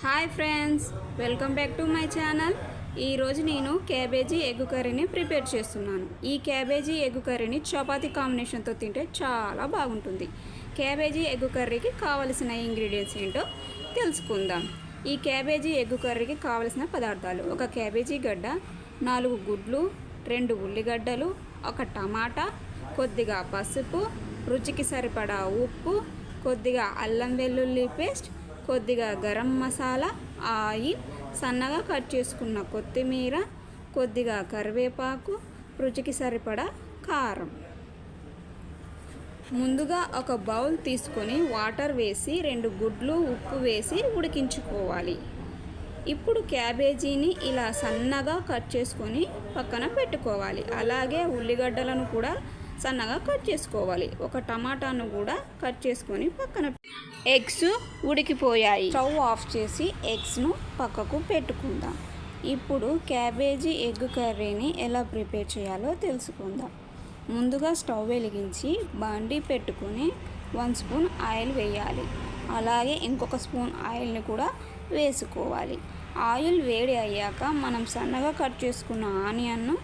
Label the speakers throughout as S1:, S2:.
S1: Hi friends welcome back to my channel. ఈరోజు నేను cabbage egg కర్రీని ప్రిపేర్ చేస్తున్నాను. ఈ క్యాబేజీ ఎగ్ కర్రీని చపాతీ కాంబినేషన్తో తింటే చాలా బాగుంటుంది. క్యాబేజీ ఎగ్ కర్రీకి కావలసిన ఇంగ్రీడియంట్స్ ఏంటో తెలుసుకుందాం. ఈ క్యాబేజీ ఎగ్ కర్రీకి కావలసిన పదార్థాలు ఒక క్యాబేజీ గడ్డ నాలుగు గుడ్లు రెండు ఉల్లిగడ్డలు ఒక టమాటా కొద్దిగా పసుపు రుచికి సరిపడా ఉప్పు కొద్దిగా అల్లం వెల్లుల్లి పేస్ట్ కొద్దిగా గరం మసాలా ఆయిల్ సన్నగా కట్ చేసుకున్న కొత్తిమీర కొద్దిగా కరివేపాకు రుచికి సరిపడా కారం. ముందుగా ఒక బౌల్ తీసుకొని వాటర్ వేసి రెండు గుడ్లు ఉప్పు వేసి ఉడికించుకోవాలి. ఇప్పుడు క్యాబేజీని ఇలా సన్నగా కట్ చేసుకొని పక్కన పెట్టుకోవాలి. అలాగే ఉల్లిగడ్డలను కూడా సన్నగా కట్ చేసుకోవాలి. ఒక టమాటాను కూడా కట్ చేసుకొని పక్కన ఎగ్స్ ఉడికిపోయాయి. స్టవ్ ఆఫ్ చేసి ఎగ్స్ను పక్కకు పెట్టుకుందాం. ఇప్పుడు క్యాబేజీ ఎగ్ కర్రీని ఎలా ప్రిపేర్ చేయాలో తెలుసుకుందాం. ముందుగా స్టవ్ వెలిగించి బండి పెట్టుకొని వన్ స్పూన్ ఆయిల్ వేయాలి. అలాగే ఇంకొక స్పూన్ ఆయిల్ని కూడా వేసుకోవాలి. ఆయిల్ వేడి అయ్యాక మనం సన్నగా కట్ చేసుకున్న ఆనియన్ను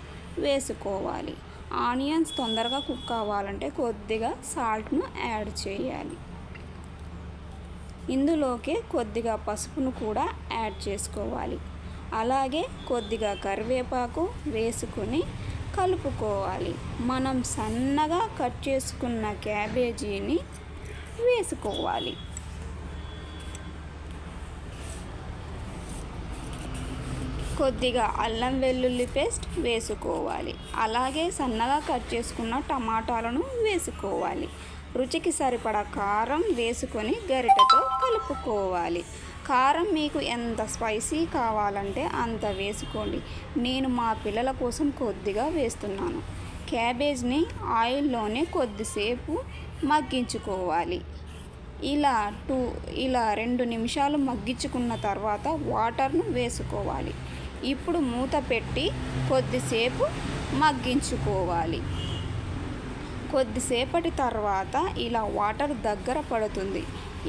S1: వేసుకోవాలి. ఆనియన్స్ తొందరగా కుక్ కావాలంటే కొద్దిగా సాల్ట్ను యాడ్ చేయాలి. ఇందులోకి కొద్దిగా పసుపును కూడా యాడ్ చేసుకోవాలి. అలాగే కొద్దిగా కరివేపాకు వేసుకుని కలుపుకోవాలి. మనం సన్నగా కట్ చేసుకున్న క్యాబేజీని వేసుకోవాలి. కొద్దిగా అల్లం వెల్లుల్లి పేస్ట్ వేసుకోవాలి. అలాగే సన్నగా కట్ చేసుకున్న టమాటాలను వేసుకోవాలి. రుచికి సరిపడా కారం వేసుకొని గరిటెతో కలుపుకోవాలి. కారం మీకు ఎంత స్పైసీ కావాలంటే అంత వేసుకోండి. నేను మా పిల్లల కోసం కొద్దిగా వేస్తున్నాను. క్యాబేజ్ని ఆయిల్లోనే కొద్దిసేపు మగ్గించుకోవాలి. ఇలా టూ ఇలా రెండు నిమిషాలు మగ్గించుకున్న తర్వాత వాటర్ను వేసుకోవాలి. ఇప్పుడు మూత పెట్టి కొద్దిసేపు మగ్గించుకోవాలి. కొద్దిసేపటి తర్వాత ఇలా వాటర్ దగ్గర పడుతుంది.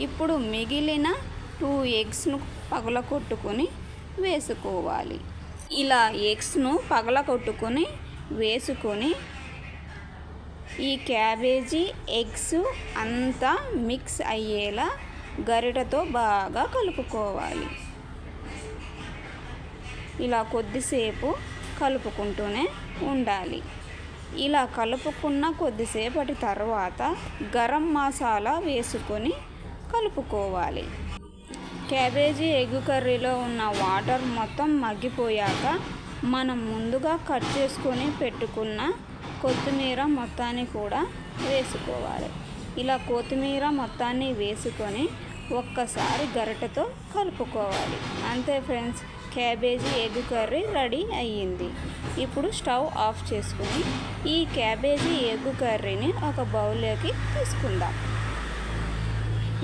S1: ఇప్పుడు మిగిలిన టూ ఎగ్స్ను పగలకొట్టుకొని వేసుకోవాలి. ఇలా ఎగ్స్ను పగలకొట్టుకొని వేసుకొని ఈ క్యాబేజీ ఎగ్స్ అంతా మిక్స్ అయ్యేలా గరిటతో బాగా కలుపుకోవాలి. ఇలా కొద్దిసేపు కలుపుకుంటూనే ఉండాలి. ఇలా కలుపుకున్న కొద్దిసేపటి తర్వాత గరం మసాలా వేసుకొని కలుపుకోవాలి. క్యాబేజీ ఎగ్ కర్రీలో ఉన్న వాటర్ మొత్తం మగ్గిపోయాక మనం ముందుగా కట్ చేసుకొని పెట్టుకున్న కొత్తిమీర మొత్తాన్ని కూడా వేసుకోవాలి. ఇలా కొత్తిమీర మొత్తాన్ని వేసుకొని ఒక్కసారి గరిటెతో కలుపుకోవాలి. అంతే friends. Cabbage egg curry ready అయ్యింది. ఇప్పుడు స్టవ్ ఆఫ్ చేసుకుని ఈ క్యాబేజీ ఎగ్ కర్రీని ఒక బౌల్లోకి తీసుకుందాం.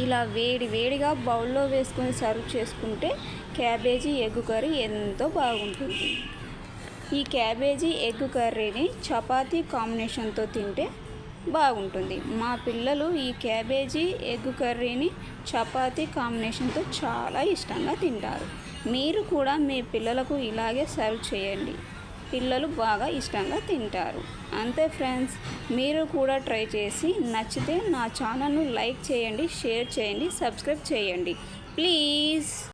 S1: ఇలా వేడి వేడిగా బౌల్లో వేసుకొని సర్వ్ చేసుకుంటే క్యాబేజీ ఎగ్ కర్రీ ఎంతో బాగుంటుంది. ఈ క్యాబేజీ ఎగ్ కర్రీని చపాతీ కాంబినేషన్తో తింటే బాగుంటుంది. మా పిల్లలు ఈ క్యాబేజీ ఎగ్ కర్రీని చపాతీ కాంబినేషన్తో చాలా ఇష్టంగా తింటారు. మీరు కూడా మీ పిల్లలకు ఇలాగే సర్వ్ చేయండి. పిల్లలు బాగా ఇష్టంగా తింటారు. అంతే ఫ్రెండ్స్ మీరు కూడా ట్రై చేసి నచ్చితే నా ఛానల్ను లైక్ చేయండి షేర్ చేయండి సబ్స్క్రైబ్ చేయండి. ప్లీజ్!